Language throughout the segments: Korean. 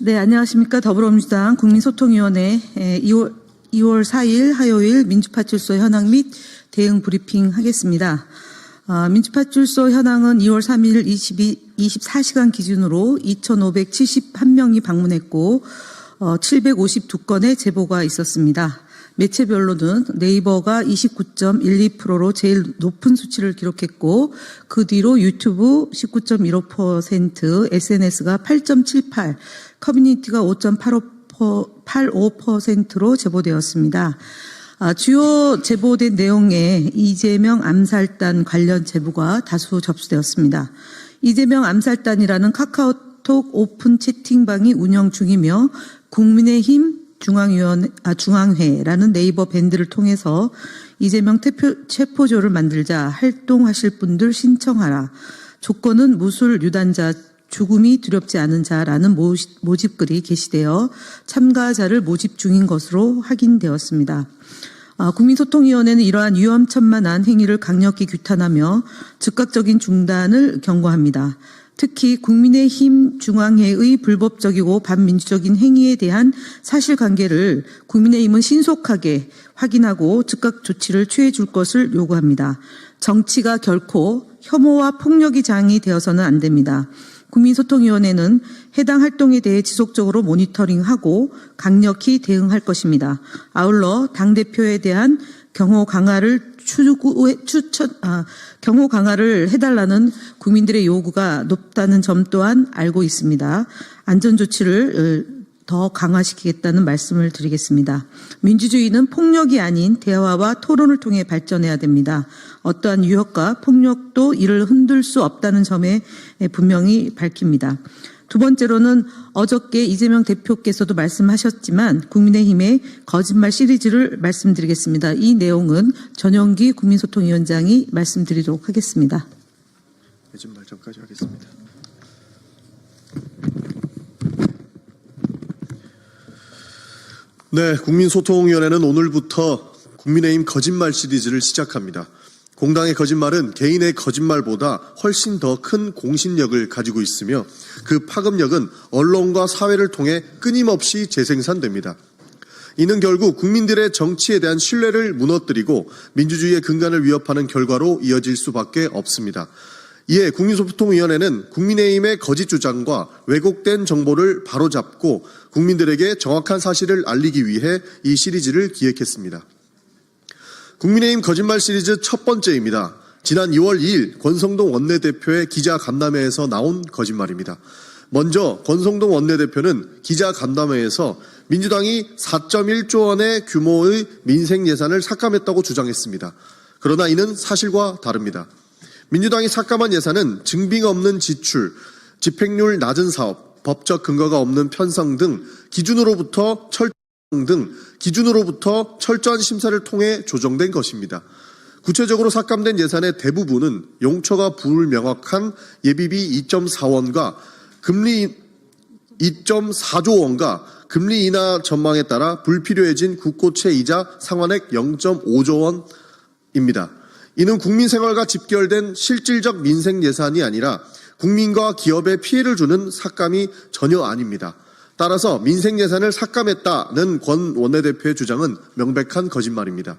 네, 안녕하십니까. 더불어민주당 국민소통위원회 2월, 2월 4일 화요일 민주파출소 현황 및 대응 브리핑 하겠습니다. 아, 민주파출소 현황은 2월 3일 22, 24시간 기준으로 2,571명이 방문했고, 어, 752건의 제보가 있었습니다. 매체별로는 네이버가 29.12%로 제일 높은 수치를 기록했고 그 뒤로 유튜브 19.15%, SNS가 8.78, 커뮤니티가 5.85%로 제보되었습니다. 아, 주요 제보된 내용에 이재명 암살단 관련 제보가 다수 접수되었습니다. 이재명 암살단이라는 카카오톡 오픈 채팅방이 운영 중이며 국민의힘 중앙위원, 아, 중앙회라는 네이버 밴드를 통해서 이재명 태표, 체포조를 만들자 활동하실 분들 신청하라. 조건은 무술 유단자 죽음이 두렵지 않은 자라는 모집글이 게시되어 참가자를 모집 중인 것으로 확인되었습니다. 아, 국민소통위원회는 이러한 위험천만한 행위를 강력히 규탄하며 즉각적인 중단을 경고합니다. 특히 국민의힘 중앙회의 불법적이고 반민주적인 행위에 대한 사실관계를 국민의힘은 신속하게 확인하고 즉각 조치를 취해 줄 것을 요구합니다. 정치가 결코 혐오와 폭력이 장이 되어서는 안 됩니다. 국민소통위원회는 해당 활동에 대해 지속적으로 모니터링하고 강력히 대응할 것입니다. 아울러 당대표에 대한 경호 강화를 추구해, 추천, 아, 경호 강화를 해달라는 국민들의 요구가 높다는 점 또한 알고 있습니다. 안전조치를 어, 더 강화시키겠다는 말씀을 드리겠습니다. 민주주의는 폭력이 아닌 대화와 토론을 통해 발전해야 됩니다. 어떠한 유혹과 폭력도 이를 흔들 수 없다는 점에 분명히 밝힙니다. 두 번째로는 어저께 이재명 대표께서도 말씀하셨지만 국민의힘의 거짓말 시리즈를 말씀드리겠습니다. 이 내용은 전용기 국민소통위원장이 말씀드리도록 하겠습니다. 매진 발전까지 하겠습니다. 네, 국민소통위원회는 오늘부터 국민의힘 거짓말 시리즈를 시작합니다. 공당의 거짓말은 개인의 거짓말보다 훨씬 더 큰 공신력을 가지고 있으며 그 파급력은 언론과 사회를 통해 끊임없이 재생산됩니다. 이는 결국 국민들의 정치에 대한 신뢰를 무너뜨리고 민주주의의 근간을 위협하는 결과로 이어질 수밖에 없습니다. 이에 국민소통위원회는 국민의힘의 거짓 주장과 왜곡된 정보를 바로잡고 국민들에게 정확한 사실을 알리기 위해 이 시리즈를 기획했습니다. 국민의힘 거짓말 시리즈 첫 번째입니다. 지난 2월 2일 권성동 원내대표의 기자 간담회에서 나온 거짓말입니다. 먼저 권성동 원내대표는 기자 간담회에서 민주당이 4.1조 원의 규모의 민생 예산을 삭감했다고 주장했습니다. 그러나 이는 사실과 다릅니다. 민주당이 삭감한 예산은 증빙 없는 지출, 집행률 낮은 사업, 법적 근거가 없는 편성 등 기준으로부터 철 등 기준으로부터 철저한 심사를 통해 조정된 것입니다. 구체적으로 삭감된 예산의 대부분은 용처가 불명확한 예비비 2.4원과 금리 2.4조 원과 금리 인하 전망에 따라 불필요해진 국고채 이자 상환액 0.5조 원입니다. 이는 국민 생활과 집결된 실질적 민생 예산이 아니라 국민과 기업에 피해를 주는 삭감이 전혀 아닙니다. 따라서 민생 예산을 삭감했다는 권 원내대표의 주장은 명백한 거짓말입니다.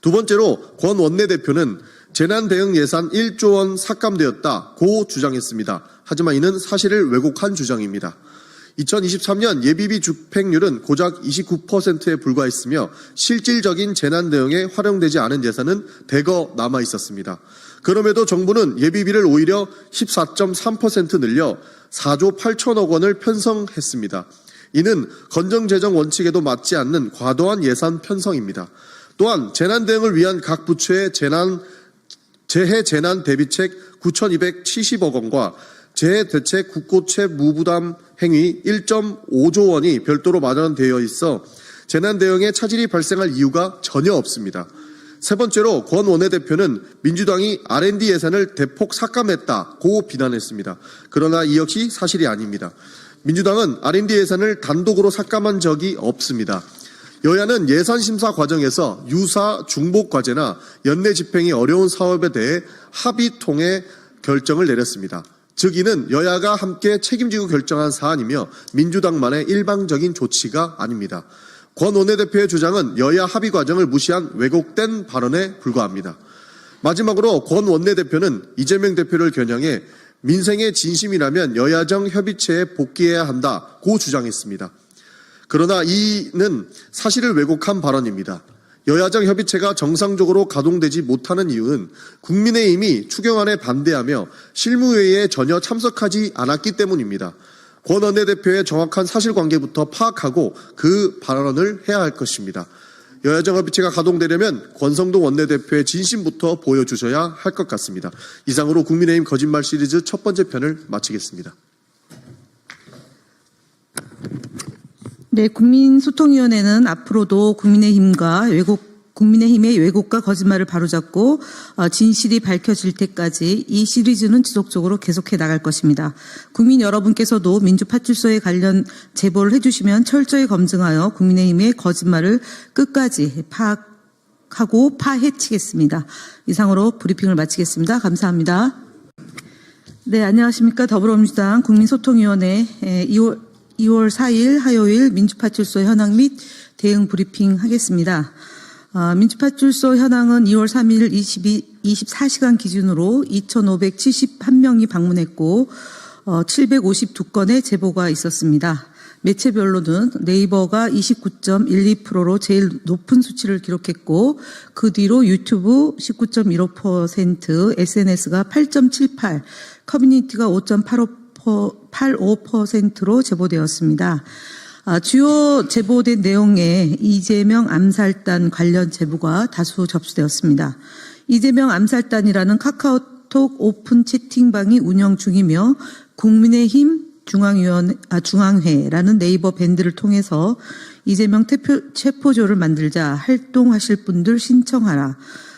두 번째로 권 원내대표는 재난 대응 예산 1조 원 삭감되었다고 주장했습니다. 하지만 이는 사실을 왜곡한 주장입니다. 2023년 예비비 집행률은 고작 29%에 불과했으며 실질적인 재난 대응에 활용되지 않은 예산은 대거 남아 있었습니다. 그럼에도 정부는 예비비를 오히려 14.3% 늘려 4조 8천억 원을 편성했습니다. 이는 건정재정 원칙에도 맞지 않는 과도한 예산 편성입니다. 또한 재난 대응을 위한 각 부처의 재난 재해 재난 대비책 9,270억 원과 재해 대책 국고채 무부담 행위 1.5조 원이 별도로 마련되어 있어 재난 대응에 차질이 발생할 이유가 전혀 없습니다. 세 번째로 권 원내대표는 민주당이 R&D 예산을 대폭 삭감했다고 비난했습니다. 그러나 이 역시 사실이 아닙니다. 민주당은 R&D 예산을 단독으로 삭감한 적이 없습니다. 여야는 예산 심사 과정에서 유사 중복 과제나 연내 집행이 어려운 사업에 대해 합의 통해 결정을 내렸습니다. 즉 이는 여야가 함께 책임지고 결정한 사안이며 민주당만의 일방적인 조치가 아닙니다. 권 원내대표의 주장은 여야 합의 과정을 무시한 왜곡된 발언에 불과합니다. 마지막으로 권 원내대표는 이재명 대표를 겨냥해 민생의 진심이라면 여야정 협의체에 복귀해야 한다고 주장했습니다. 그러나 이는 사실을 왜곡한 발언입니다. 여야정 협의체가 정상적으로 가동되지 못하는 이유는 국민의힘이 추경안에 반대하며 실무회의에 전혀 참석하지 않았기 때문입니다. 권 원내대표의 정확한 사실관계부터 파악하고 그 발언을 해야 할 것입니다. 여야정 협의체가 가동되려면 권성동 원내대표의 진심부터 보여주셔야 할 것 같습니다. 이상으로 국민의힘 거짓말 시리즈 첫 번째 편을 마치겠습니다. 네, 국민소통위원회는 앞으로도 국민의힘과 왜곡 국민의힘의 왜곡과 거짓말을 바로잡고 어, 진실이 밝혀질 때까지 이 시리즈는 지속적으로 계속해 나갈 것입니다. 국민 여러분께서도 민주파출소에 관련 제보를 해주시면 철저히 검증하여 국민의힘의 거짓말을 끝까지 파악하고 파헤치겠습니다. 이상으로 브리핑을 마치겠습니다. 감사합니다. 네, 안녕하십니까. 더불어민주당 국민소통위원회 2월, 2월 4일 화요일 민주파출소 현황 및 대응 브리핑 하겠습니다. 아, 민주파출소 현황은 2월 3일 22, 24시간 기준으로 2,571명이 방문했고, 어, 752건의 제보가 있었습니다. 매체별로는 네이버가 29.12%로 제일 높은 수치를 기록했고 그 뒤로 유튜브 19.15%, SNS가 8.78, 커뮤니티가 5.85%로 제보되었습니다. 아, 주요 제보된 내용에 이재명 암살단 관련 제보가 다수 접수되었습니다. 이재명 암살단이라는 카카오톡 오픈 채팅방이 운영 중이며 국민의힘 중앙위원, 아, 중앙회라는 네이버 밴드를 통해서 이재명 태표, 체포조를 만들자 활동하실 분들 신청하라.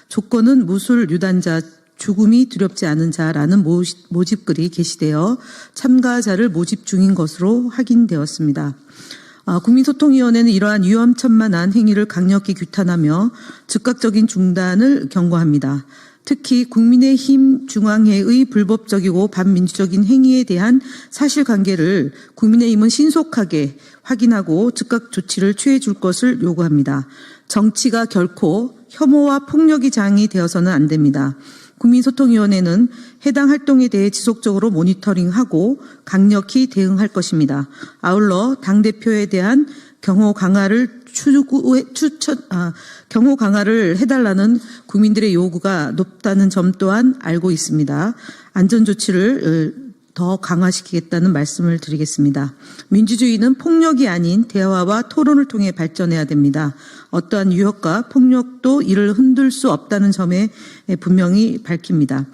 조건은 무술 유단자 죽음이 두렵지 않은 자라는 모집글이 게시되어 참가자를 모집 중인 것으로 확인되었습니다. 아, 국민소통위원회는 이러한 위험천만한 행위를 강력히 규탄하며 즉각적인 중단을 경고합니다. 특히 국민의힘 중앙회의 불법적이고 반민주적인 행위에 대한 사실관계를 국민의힘은 신속하게 확인하고 즉각 조치를 취해 줄 것을 요구합니다. 정치가 결코 혐오와 폭력이 장이 되어서는 안 됩니다. 국민소통위원회는 해당 활동에 대해 지속적으로 모니터링하고 강력히 대응할 것입니다. 아울러 당대표에 대한 경호 강화를 추구해, 추천, 아, 경호 강화를 해달라는 국민들의 요구가 높다는 점 또한 알고 있습니다. 안전조치를 어, 더 강화시키겠다는 말씀을 드리겠습니다. 민주주의는 폭력이 아닌 대화와 토론을 통해 발전해야 됩니다. 어떠한 유혹과 폭력도 이를 흔들 수 없다는 점에 분명히 밝힙니다.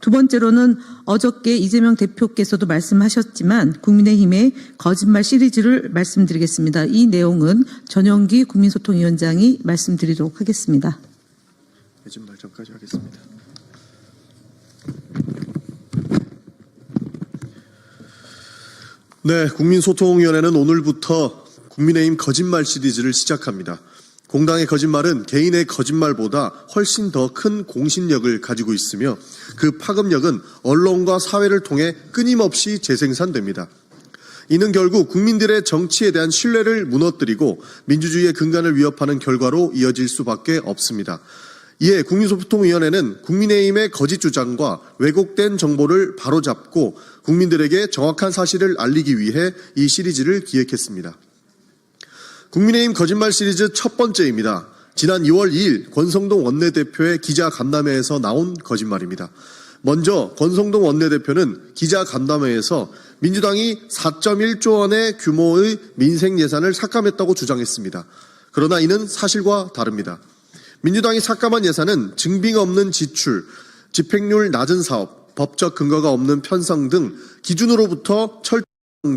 두 번째로는 어저께 이재명 대표께서도 말씀하셨지만 국민의힘의 거짓말 시리즈를 말씀드리겠습니다. 이 내용은 전용기 국민소통위원장이 말씀드리도록 하겠습니다. 거짓말 전까지 하겠습니다. 네, 국민소통위원회는 오늘부터 국민의힘 거짓말 시리즈를 시작합니다. 공당의 거짓말은 개인의 거짓말보다 훨씬 더 큰 공신력을 가지고 있으며 그 파급력은 언론과 사회를 통해 끊임없이 재생산됩니다. 이는 결국 국민들의 정치에 대한 신뢰를 무너뜨리고 민주주의의 근간을 위협하는 결과로 이어질 수밖에 없습니다. 이에 국민소통위원회는 국민의힘의 거짓 주장과 왜곡된 정보를 바로잡고 국민들에게 정확한 사실을 알리기 위해 이 시리즈를 기획했습니다. 국민의힘 거짓말 시리즈 첫 번째입니다. 지난 2월 2일 권성동 원내대표의 기자 간담회에서 나온 거짓말입니다. 먼저 권성동 원내대표는 기자 간담회에서 민주당이 4.1조 원의 규모의 민생 예산을 삭감했다고 주장했습니다. 그러나 이는 사실과 다릅니다. 민주당이 삭감한 예산은 증빙 없는 지출, 집행률 낮은 사업, 법적 근거가 없는 편성 등 기준으로부터 철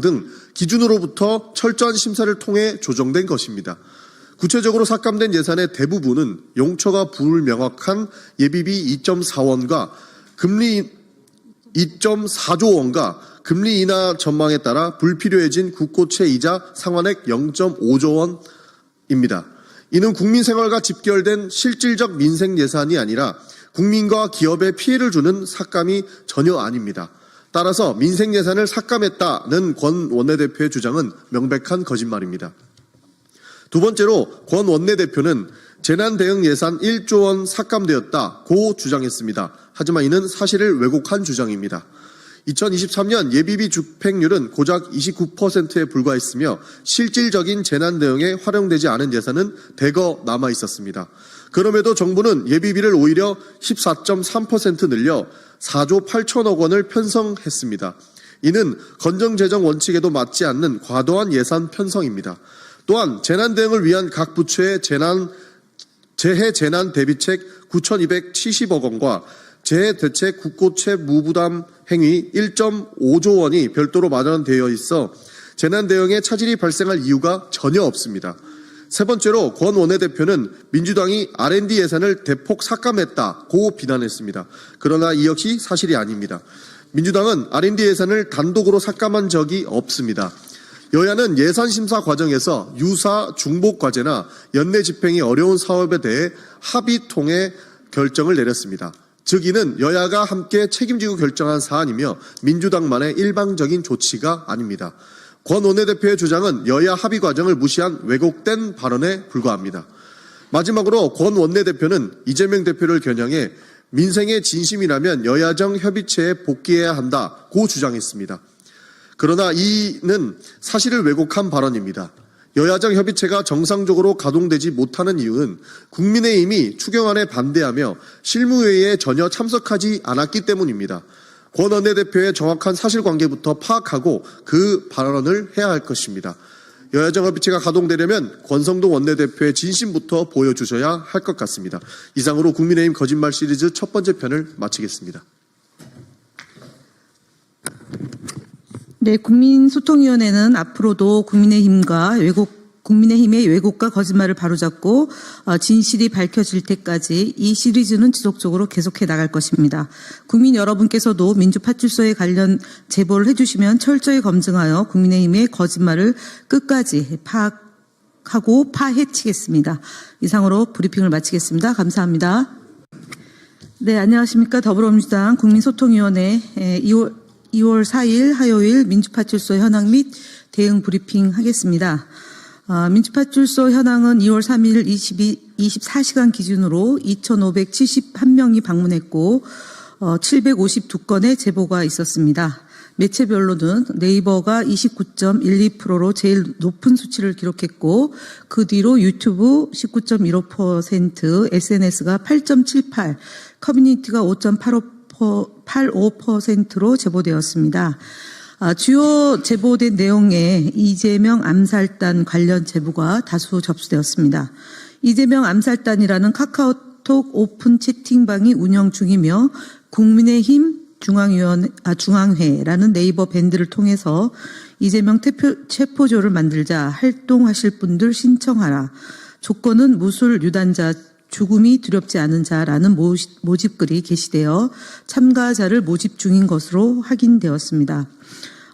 등 기준으로부터 철저한 심사를 통해 조정된 것입니다. 구체적으로 삭감된 예산의 대부분은 용처가 불명확한 예비비 2.4원과 금리 2.4조 원과 금리 인하 전망에 따라 불필요해진 국고채 이자 상환액 0.5조 원입니다. 이는 국민 생활과 집결된 실질적 민생 예산이 아니라 국민과 기업에 피해를 주는 삭감이 전혀 아닙니다. 따라서 민생 예산을 삭감했다는 권 원내대표의 주장은 명백한 거짓말입니다. 두 번째로 권 원내대표는 재난 대응 예산 1조 원 삭감되었다고 주장했습니다. 하지만 이는 사실을 왜곡한 주장입니다. 2023년 예비비 집행률은 고작 29%에 불과했으며 실질적인 재난 대응에 활용되지 않은 예산은 대거 남아 있었습니다. 그럼에도 정부는 예비비를 오히려 14.3% 늘려 4조 8천억 원을 편성했습니다. 이는 건정재정 원칙에도 맞지 않는 과도한 예산 편성입니다. 또한 재난 대응을 위한 각 부처의 재난 재해 재난 대비책 9,270억 원과 재해 대책 국고채 무부담 행위 1.5조 원이 별도로 마련되어 있어 재난 대응에 차질이 발생할 이유가 전혀 없습니다. 세 번째로 권 원내대표는 민주당이 R&D 예산을 대폭 삭감했다고 비난했습니다. 그러나 이 역시 사실이 아닙니다. 민주당은 R&D 예산을 단독으로 삭감한 적이 없습니다. 여야는 예산 심사 과정에서 유사 중복 과제나 연내 집행이 어려운 사업에 대해 합의 통해 결정을 내렸습니다. 즉 이는 여야가 함께 책임지고 결정한 사안이며 민주당만의 일방적인 조치가 아닙니다. 권 원내대표의 주장은 여야 합의 과정을 무시한 왜곡된 발언에 불과합니다. 마지막으로 권 원내대표는 이재명 대표를 겨냥해 민생의 진심이라면 여야정 협의체에 복귀해야 한다고 주장했습니다. 그러나 이는 사실을 왜곡한 발언입니다. 여야정 협의체가 정상적으로 가동되지 못하는 이유는 국민의힘이 추경안에 반대하며 실무회의에 전혀 참석하지 않았기 때문입니다. 권 원내대표의 정확한 사실관계부터 파악하고 그 발언을 해야 할 것입니다. 여야정 협의체가 가동되려면 권성동 원내대표의 진심부터 보여주셔야 할 것 같습니다. 이상으로 국민의힘 거짓말 시리즈 첫 번째 편을 마치겠습니다. 네, 국민소통위원회는 앞으로도 국민의힘과 왜곡 국민의힘의 왜곡과 거짓말을 바로잡고 어, 진실이 밝혀질 때까지 이 시리즈는 지속적으로 계속해 나갈 것입니다. 국민 여러분께서도 민주파출소에 관련 제보를 해주시면 철저히 검증하여 국민의힘의 거짓말을 끝까지 파악하고 파헤치겠습니다. 이상으로 브리핑을 마치겠습니다. 감사합니다. 네, 안녕하십니까. 더불어민주당 국민소통위원회 2월, 2월 4일 화요일 민주파출소 현황 및 대응 브리핑 하겠습니다. 아, 민주파출소 현황은 2월 3일 22, 24시간 기준으로 2,571명이 방문했고, 어, 752건의 제보가 있었습니다. 매체별로는 네이버가 29.12%로 제일 높은 수치를 기록했고, 그 뒤로 유튜브 19.15%, SNS가 8.78, 커뮤니티가 5.85% 로 제보되었습니다. 아, 주요 제보된 내용에 이재명 암살단 관련 제보가 다수 접수되었습니다. 이재명 암살단이라는 카카오톡 오픈 채팅방이 운영 중이며 국민의힘 중앙위원, 아, 중앙회라는 네이버 밴드를 통해서 이재명 태표, 체포조를 만들자 활동하실 분들 신청하라. 조건은 무술 유단자 죽음이 두렵지 않은 자라는 모집글이 게시되어 참가자를 모집 중인 것으로 확인되었습니다.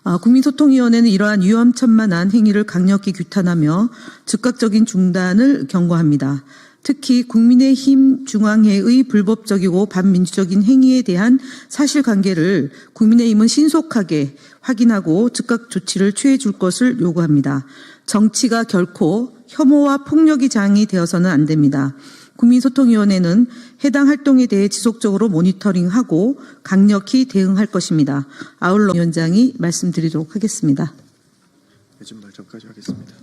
아, 국민소통위원회는 이러한 위험천만한 행위를 강력히 규탄하며 즉각적인 중단을 경고합니다. 특히 국민의힘 중앙회의 불법적이고 반민주적인 행위에 대한 사실관계를 국민의힘은 신속하게 확인하고 즉각 조치를 취해 줄 것을 요구합니다. 정치가 결코 혐오와 폭력이 장이 되어서는 안 됩니다. 국민소통위원회는 해당 활동에 대해 지속적으로 모니터링하고 강력히 대응할 것입니다. 아울러 위원장이 말씀드리도록 하겠습니다. 예진 말점까지 하겠습니다.